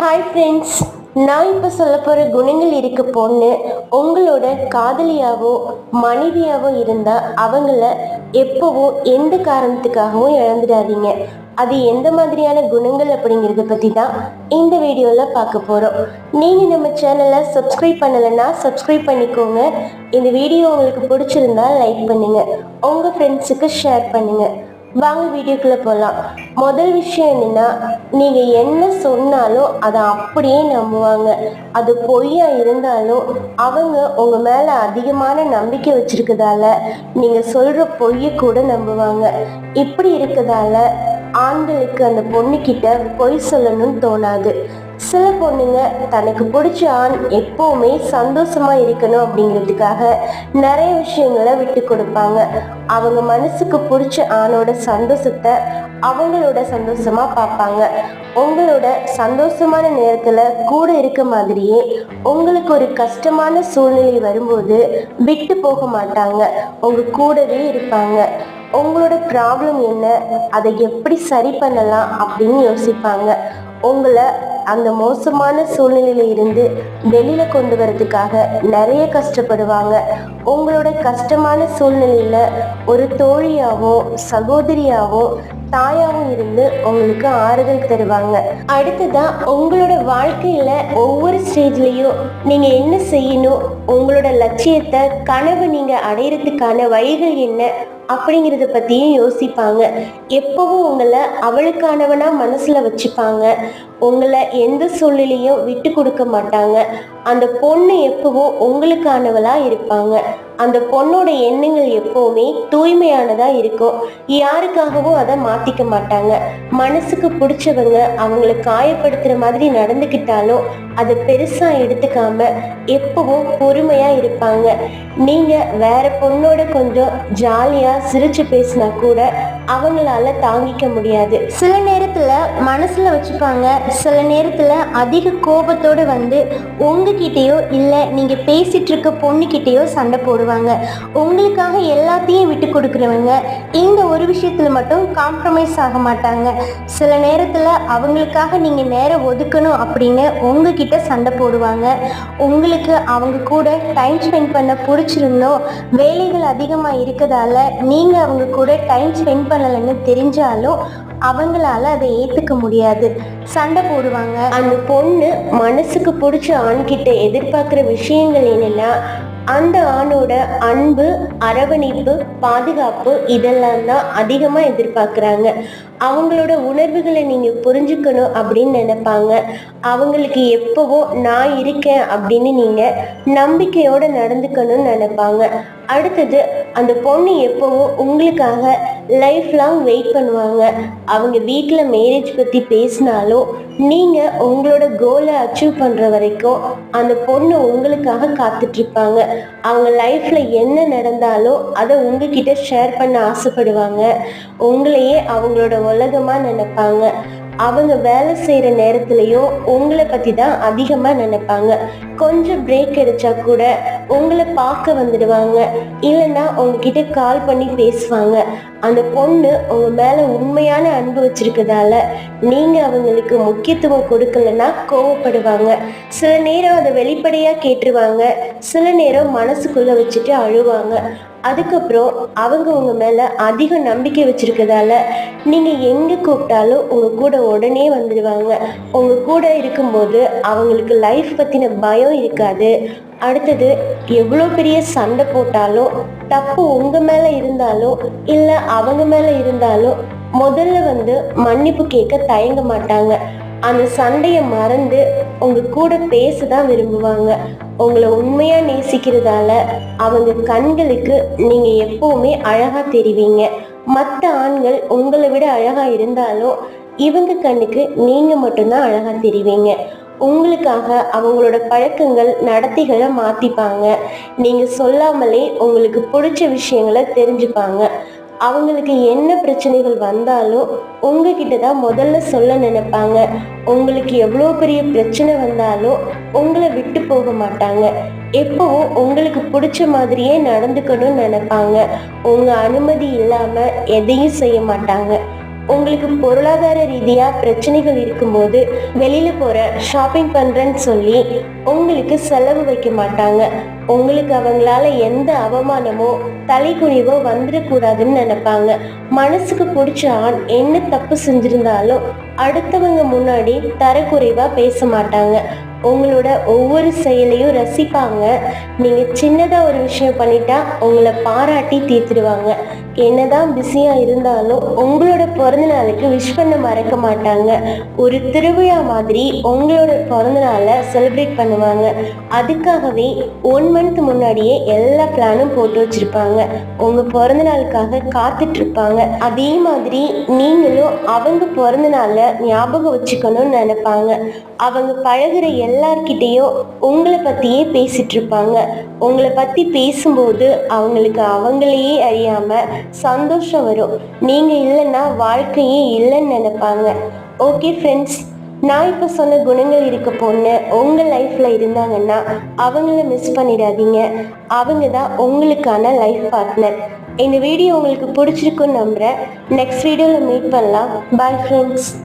Hi friends நான் இப்போ சொல்ல போகிற குணங்கள் இருக்க பொண்ணு. உங்களோட காதலியாவோ மனைவியாவோ இருந்தால் அவங்கள எப்போவும் எந்த காரணத்துக்காகவும் இழந்துடாதீங்க. அது எந்த மாதிரியான குணங்கள் அப்படிங்கிறத பற்றி தான் இந்த வீடியோவில் பார்க்க போகிறோம் நீங்கள் நம்ம சேனலை சப்ஸ்கிரைப் பண்ணலைன்னா சப்ஸ்கிரைப் பண்ணிக்கோங்க. இந்த வீடியோ உங்களுக்கு பிடிச்சிருந்தா லைக் பண்ணுங்கள் உங்கள் ஃப்ரெண்ட்ஸுக்கு ஷேர் பண்ணுங்கள் வாங்க வீடியோக்குள்ள போகலாம் முதல் விஷயம் என்னன்னா நீங்க என்ன சொன்னாலும் அதை அப்படியே நம்புவாங்க. அது பொய்யா இருந்தாலும் அவங்க உங்க மேல அதிகமான நம்பிக்கை வச்சிருக்கதால நீங்க சொல்ற பொய்யை கூட நம்புவாங்க. இப்படி இருக்கதால ஆண்களுக்கு அந்த பொண்ணுக்கிட்ட பொய் சொல்லணும்னு தோணாது. சில பொண்ணுங்க தனக்கு பிடிச்ச ஆண் எப்பவுமே சந்தோஷமா இருக்கணும் அப்படிங்கிறதுக்காக நிறைய விஷயங்களை விட்டு கொடுப்பாங்க. அவங்க மனசுக்கு பிடிச்ச ஆணோட சந்தோஷத்தை அவங்களோட சந்தோஷமா பார்ப்பாங்க. உங்களோட சந்தோஷமான நேரத்துல கூட இருக்க மாதிரியே உங்களுக்கு ஒரு கஷ்டமான சூழ்நிலை வரும்போது விட்டு போக மாட்டாங்க. உங்க கூடவே இருப்பாங்க. உங்களோட ப்ராப்ளம் என்ன? அதை எப்படி சரி பண்ணலாம் அப்படின்னு யோசிப்பாங்க. உங்களை அந்த மோசமான சூழ்நிலையில இருந்து வெளியில கொண்டு வரதுக்காக நிறைய கஷ்டப்படுவாங்க. உங்களோட கஷ்டமான சூழ்நிலையில ஒரு தோழியாவோ சகோதரியாவோ தாயாகவும் இருந்து உங்களுக்கு ஆறுதல் தருவாங்க. அடுத்ததான் உங்களோட வாழ்க்கையில ஒவ்வொரு ஸ்டேஜ்லயும் நீங்க என்ன செய்யணும் உங்களோட லட்சியத்தை கனவு நீங்க அடையிறதுக்கான வழிகள் என்ன அப்படிங்கிறத பற்றியும் யோசிப்பாங்க. எப்பவும் உங்களை அவளுக்கானவனா மனசில் வச்சுப்பாங்க. உங்களை எந்த சூழ்நிலையும் விட்டு கொடுக்க மாட்டாங்க. அந்த பொண்ணு எப்பவும் உங்களுக்கானவளாக இருப்பாங்க. அந்த பொண்ணோட எண்ணங்கள் எப்பவுமே தூய்மையானதா இருக்கும். யாருக்காகவும் அதை மாத்திக்க மாட்டாங்க. மனசுக்கு பிடிச்சவங்க அவங்களை காயப்படுத்துற மாதிரி நடந்துக்கிட்டாலும் அதை பெருசா எடுத்துக்காம எப்பவும் பொறுமையா இருப்பாங்க. நீங்க வேற பொண்ணோட கொஞ்சம் ஜாலியா சிரிச்சு பேசினா கூட அவங்களால தாங்கிக்க முடியாது. சில நேரத்துல மனசுல வச்சுப்பாங்க. சில நேரத்துல அதிக கோபத்தோடு வந்து உங்ககிட்டயோ இல்ல நீங்க பேசிட்டு இருக்க பொண்ணுகிட்டயோ சண்டை போடுவாங்க. உங்களுக்காக எல்லாத்தையும் விட்டு கொடுக்குறவங்க இந்த ஒரு விஷயத்துல மட்டும் காம்ப்ரமைஸ் ஆக மாட்டாங்க. சில நேரத்துல அவங்களுக்காக நீங்க நேரம் ஒதுக்கணும் அப்படின்னு உங்ககிட்ட சண்டை போடுவாங்க. உங்களுக்கு அவங்க கூட டைம் ஸ்பெண்ட் பண்ண பிடிச்சிருந்தோம் வேலைகள் அதிகமாக இருக்கதால நீங்கள் அவங்க கூட டைம் ஸ்பெண்ட் பண்ணலைன்னு தெரிஞ்சாலும் அவங்களால அதை ஏற்றுக்க முடியாது. சண்டை போடுவாங்க. அந்த பொண்ணு மனசுக்கு பிடிச்ச ஆண்கிட்ட எதிர்பார்க்குற விஷயங்கள் என்னென்னா அந்த ஆணோட அன்பு அரவணைப்பு பாதுகாப்பு இதெல்லாம் தான் அதிகமாக எதிர்பார்க்குறாங்க. அவங்களோட உணர்வுகளை நீங்கள் புரிஞ்சுக்கணும் அப்படின்னு நினைப்பாங்க. அவங்களுக்கு எப்போவோ நான் இருக்கேன் அப்படின்னு நீங்கள் நம்பிக்கையோடு நடந்துக்கணும்னு நினைப்பாங்க. அடுத்தது அந்த பொண்ணு எப்போவும் உங்களுக்காக லைஃப் லாங் வெயிட் பண்ணுவாங்க. அவங்க வீட்டில் மேரேஜ் பற்றி பேசினாலும் நீங்கள் உங்களோட கோலை அச்சீவ் பண்ணுற வரைக்கும் அந்த பொண்ணு உங்களுக்காக காத்துட்ருப்பாங்க. அவங்க லைஃப்பில் என்ன நடந்தாலும் அதை உங்ககிட்ட ஷேர் பண்ண ஆசைப்படுவாங்க. உங்களையே அவங்களோட உலகமாக நினைப்பாங்க. அவங்க வேலை செய்கிற நேரத்துலையும் உங்களை பற்றி தான் அதிகமாக நினைப்பாங்க. கொஞ்சம் பிரேக் கிடைச்சா கூட உங்களை பார்க்க வந்துடுவாங்க. இல்லைன்னா உங்ககிட்ட கால் பண்ணி பேசுவாங்க. அந்த பொண்ணு உங்க மேலே உண்மையான அன்பு வச்சிருக்கதால நீங்கள் அவங்களுக்கு முக்கியத்துவம் கொடுக்கலன்னா கோவப்படுவாங்க. சில நேரம் அதை வெளிப்படையாக கேட்டுருவாங்க. சில நேரம் மனசுக்குள்ளே வச்சுட்டு அழுவாங்க. அதுக்கப்புறம் அவங்க உங்க மேல அதிக நம்பிக்கை வச்சிருக்கதால நீங்க எங்க கூப்பிட்டாலும் உங்க கூட உடனே வந்துடுவாங்க உங்க கூட இருக்கும்போது அவங்களுக்கு லைஃப் பத்தின பயம் இருக்காது. அடுத்தது எவ்வளோ பெரிய சண்டை போட்டாலும் தப்பு உங்க மேல இருந்தாலும் இல்ல அவங்க மேல இருந்தாலும் முதல்ல வந்து மன்னிப்பு கேட்க தயங்க மாட்டாங்க. அந்த சண்டையை மறந்து உங்க கூட பேச தான் விரும்புவாங்க. உங்களை உண்மையா நேசிக்கிறதால அவங்க கண்களுக்கு நீங்க எப்பவுமே அழகா தெரிவீங்க. மற்ற ஆண்கள் உங்களை விட அழகா இருந்தாலும் இவங்க கண்ணுக்கு நீங்க மட்டும்தான் அழகா தெரிவீங்க. உங்களுக்காக அவங்களோட பழக்கங்கள் நடத்தைகளை மாத்திப்பாங்க. நீங்க சொல்லாமலே உங்களுக்கு பிடிச்ச விஷயங்களை தெரிஞ்சுப்பாங்க. அவங்களுக்கு என்ன பிரச்சனைகள் வந்தாலும் உங்ககிட்ட தான் முதல்ல சொல்ல நினைப்பாங்க. உங்களுக்கு எவ்வளோ பெரிய பிரச்சனை வந்தாலும் உங்களை விட்டு போக மாட்டாங்க. எப்பவும் உங்களுக்கு பிடிச்ச மாதிரியே நடந்துக்கணும்னு நினைப்பாங்க. உங்கள் அனுமதி இல்லாமல் எதையும் செய்ய மாட்டாங்க. உங்களுக்கு பொருளாதார ரீதியா பிரச்சனைகள் இருக்கும்போது வெளியில போற ஷாப்பிங் பண்றேன்னு சொல்லி உங்களுக்கு செலவு வைக்க மாட்டாங்க. உங்களுக்கு அவங்களால எந்த அவமானமோ தலைக்குனிவோ வந்துடக்கூடாதுன்னு நினைப்பாங்க. மனசுக்கு பிடிச்ச ஆண் என்ன தப்பு செஞ்சிருந்தாலும் அடுத்தவங்க முன்னாடி தரக்குறைவா பேச மாட்டாங்க. உங்களோட ஒவ்வொரு செயலையும் ரசிப்பாங்க. நீங்க சின்னதா ஒரு விஷயம் பண்ணிட்டா உங்களை பாராட்டி தீர்த்துடுவாங்க. என்னதான் பிஸியாக இருந்தாலும் உங்களோட பிறந்த நாளுக்கு விஷ் பண்ண மறக்க மாட்டாங்க. ஒரு திருவிழா மாதிரி உங்களோட பிறந்த நாளை செலிப்ரேட் பண்ணுவாங்க. அதுக்காகவே ஒன் மந்த் முன்னாடியே எல்லா பிளானும் போட்டு வச்சுருப்பாங்க. உங்கள் பிறந்த நாளுக்காக அதே மாதிரி நீங்களும் அவங்க பிறந்த நாளை ஞாபகம் வச்சுக்கணும்னு நினைப்பாங்க. அவங்க பழகுற எல்லார்கிட்டேயும் உங்களை பற்றியே பேசிகிட்ருப்பாங்க உங்களை பற்றி பேசும்போது அவங்களுக்கு அவங்களையே அறியாமல் சந்தோஷம் வரும். நீங்கள் இல்லைன்னா வாழ்க்கையே இல்லைன்னு நினைப்பாங்க. ஓகே ஃப்ரெண்ட்ஸ் நான் இப்போ சொன்ன குணங்கள் இருக்க பொண்ணு. உங்கள் லைஃப்பில் இருந்தாங்கன்னா அவங்கள மிஸ் பண்ணிடாதீங்க. அவங்க தான் உங்களுக்கான லைஃப் பார்ட்னர் இந்த வீடியோ உங்களுக்கு பிடிச்சிருக்குன்னு நம்புகிறேன் நெக்ஸ்ட் வீடியோவில் மீட் பண்ணலாம். Bye friends